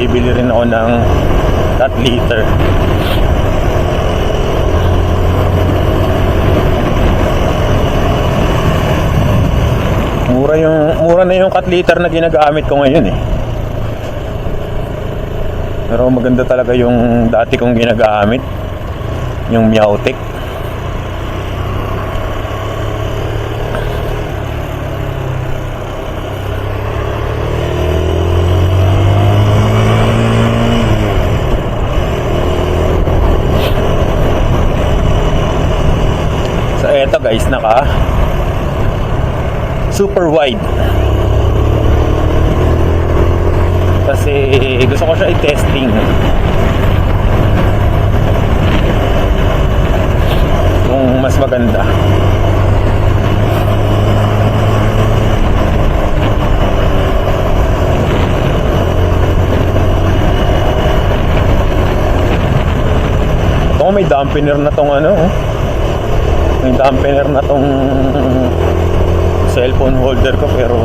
bibili rin ako ng cat litter. Mura yung mura na yung cat litter na ginagamit ko ngayon eh. Pero maganda talaga yung dati kong ginagamit. Yung Meowtic. So eto guys, naka super wide. Kasi gusto ko siya i-testing. Kung mas maganda. Ito may dampener na tong ano. oh. May dampener na tong cellphone holder ko pero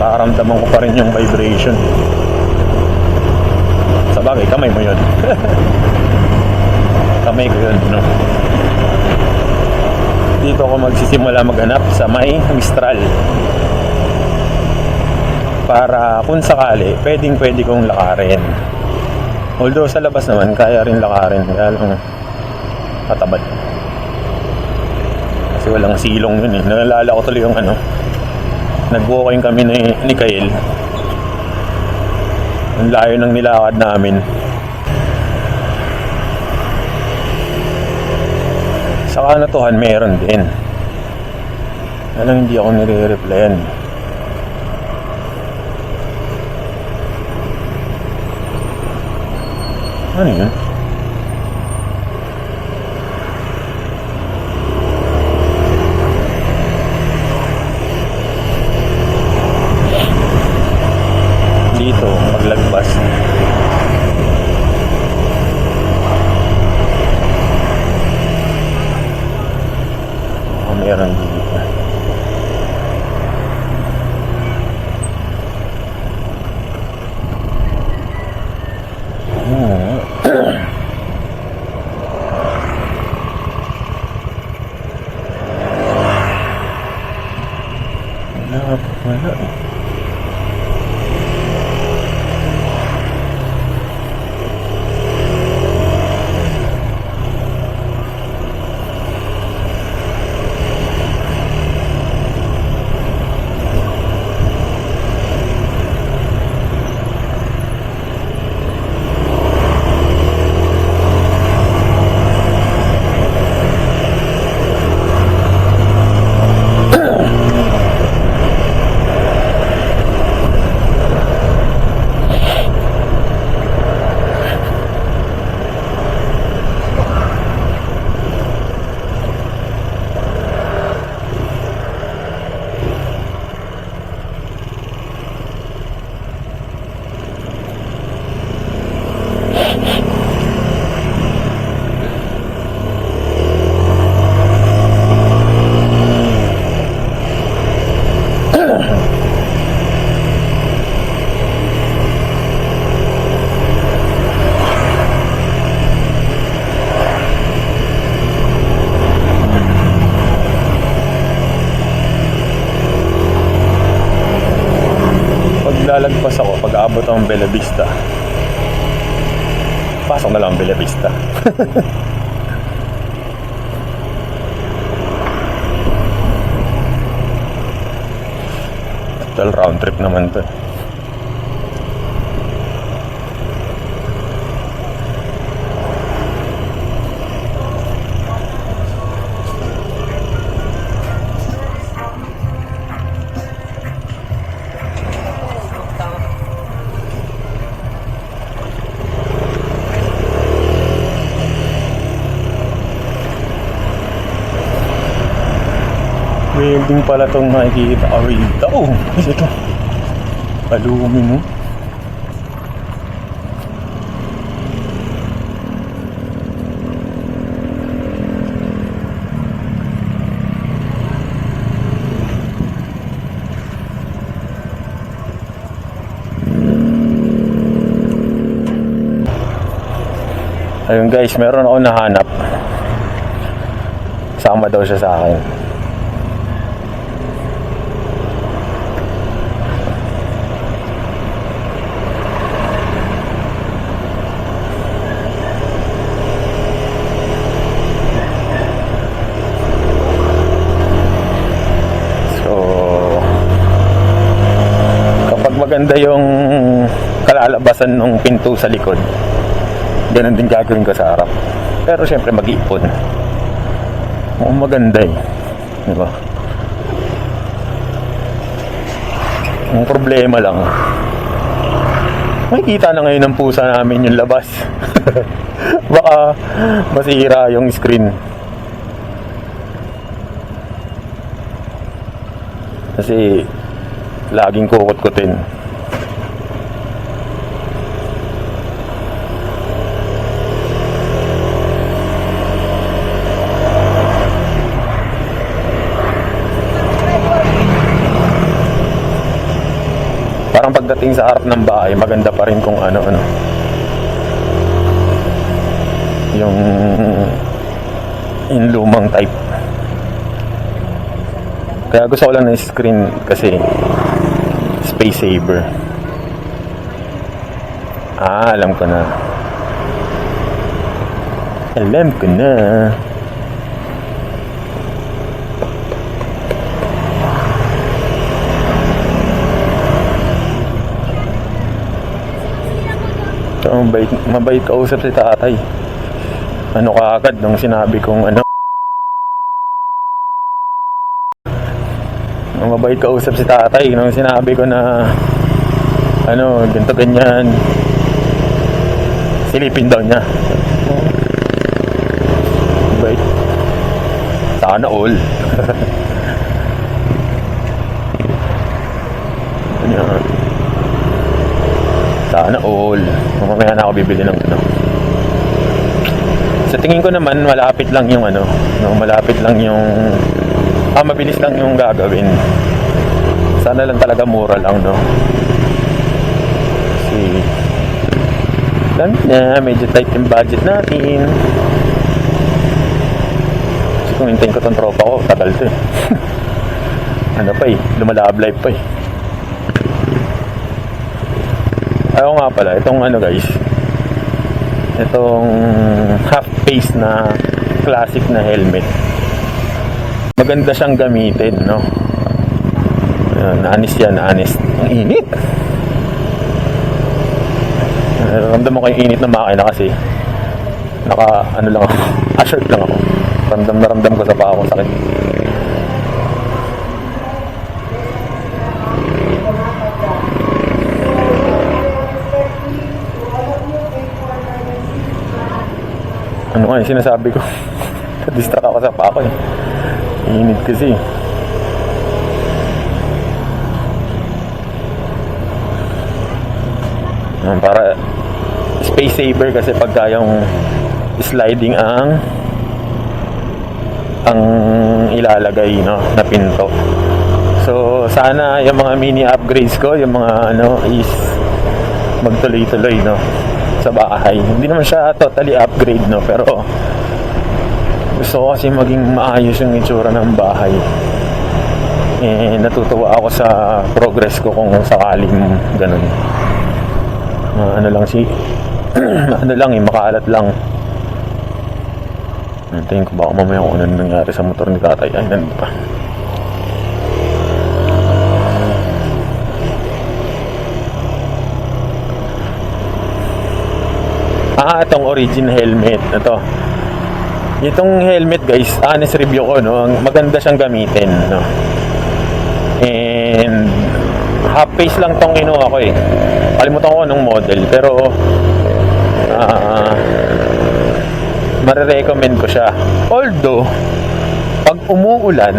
nararamdaman ko pa rin yung vibration. Sa bagay, kamay mo yun. kamay ko yun, no? Dito ako magsisimula maghanap sa may Mistral. Para kung sakali, pwedeng pwede kong lakarin. Although sa labas naman, kaya rin lakarin. Kaya lang, katabad. Walang silong yun eh. Nalala ko tuloy yung ano. Nag-walking kami ni, ni Kael. Ang layo ng nilakad namin. Sa kanatuhan meron din. Alam hindi ako nire-replyan. Ano yun? Bella Vista, pasok na lang ang Bella Vista. Total round trip naman to. Building pala itong makikita ko rito. Oh, is ito? Aluminum. Ayun guys, meron ako nahanap. Sama daw siya sa akin. So, kapag maganda yung kalalabasan ng pinto sa likod, ganun din gagawin ko sa harap. Pero syempre mag-iipon. Mukhang maganda eh. Di ba? Ang problema lang, makikita na ngayon ng pusa namin yung labas. Baka masira yung screen. Kasi laging kukut-kutin. Parang pagdating sa harap ng bahay, maganda pa rin kung ano ano. Yung yung lumang type. Kaya gusto ko lang ng screen kasi space saver. Ah, alam ko na. Alam ko na. Mabait, mabait kausap si tatay. Ano ka agad nung sinabi kong ano. Mabait kausap si tatay nung sinabi ko na ano, ganito ganyan. Silipin daw niya. Mabait. Sana all. Ganyan. Sana all. Mamaya na ako bibili ng ano. Sa tingin ko naman, malapit lang yung ano. No, malapit lang yung... Ah, mabilis lang yung gagawin. Sana lang talaga mura lang, no? Kasi... Alam na, medyo tight yung budget natin. Kasi kung hintayin ko tong tropa ko, tagal to eh. ano pa eh, lumalab life pa eh. Ayaw nga pala, itong ano guys, itong half face na classic na helmet. Maganda siyang gamitin, no? Ayan, honest yan, honest. Ang init! Ramdam mo yung init ng makina kasi naka, ano lang ako, assert lang ako. Ramdam na ramdam ko sa paa ko sakit. Ano nga yung sinasabi ko? Distract ako sa pako eh. Kasi. Yan, para space saver kasi pagka yung sliding ang ang ilalagay no na pinto. So sana yung mga mini upgrades ko, yung mga ano is magtuloy-tuloy no sa bahay. Hindi naman siya totally upgrade no, pero gusto ko kasi maging maayos yung itsura ng bahay. Eh, natutuwa ako sa progress ko kung sakaling ganun. Ah, ano lang si ano lang eh, makalat lang. Tingin ko baka mamaya kung ano nangyari sa motor ni tatay. Ay, nandito pa. Ah, itong origin helmet. Ito. Itong helmet guys, honest review ko, no? Maganda siyang gamitin, no? And half face lang tong kinuha ko eh. Kalimutan ko anong model, pero ah marirecommend ko siya. Although, pag umuulan,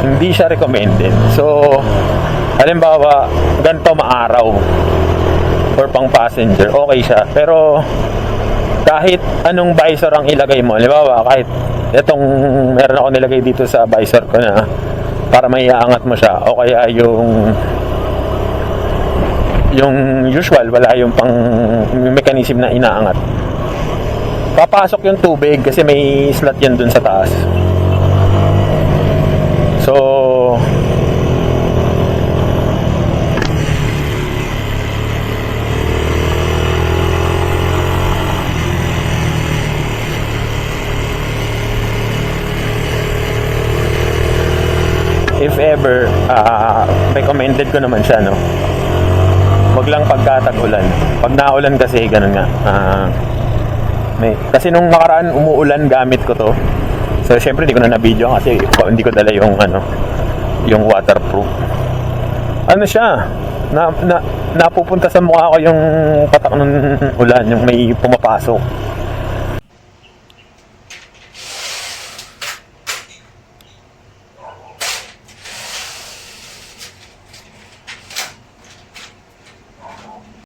hindi siya recommended. So, halimbawa, ganito maaraw or pang passenger, okay siya. Pero, kahit anong visor ang ilagay mo, halimbawa, kahit itong meron ako nilagay dito sa visor ko na para maiangat mo siya o kaya yung yung usual wala yung pang yung mechanism na inaangat papasok yung tubig kasi may slot yan dun sa taas. So, if ever, ah, recommended ko naman siya, no? Wag lang pagkatag-ulan. Pag naulan kasi, ganun nga. Ah, may, kasi nung nakaraan umuulan gamit ko to. So syempre hindi ko na na-video kasi hindi ko dala yung ano, yung waterproof. Ano siya? Na, na napupunta sa mukha ko yung patak ng ulan, yung may pumapasok.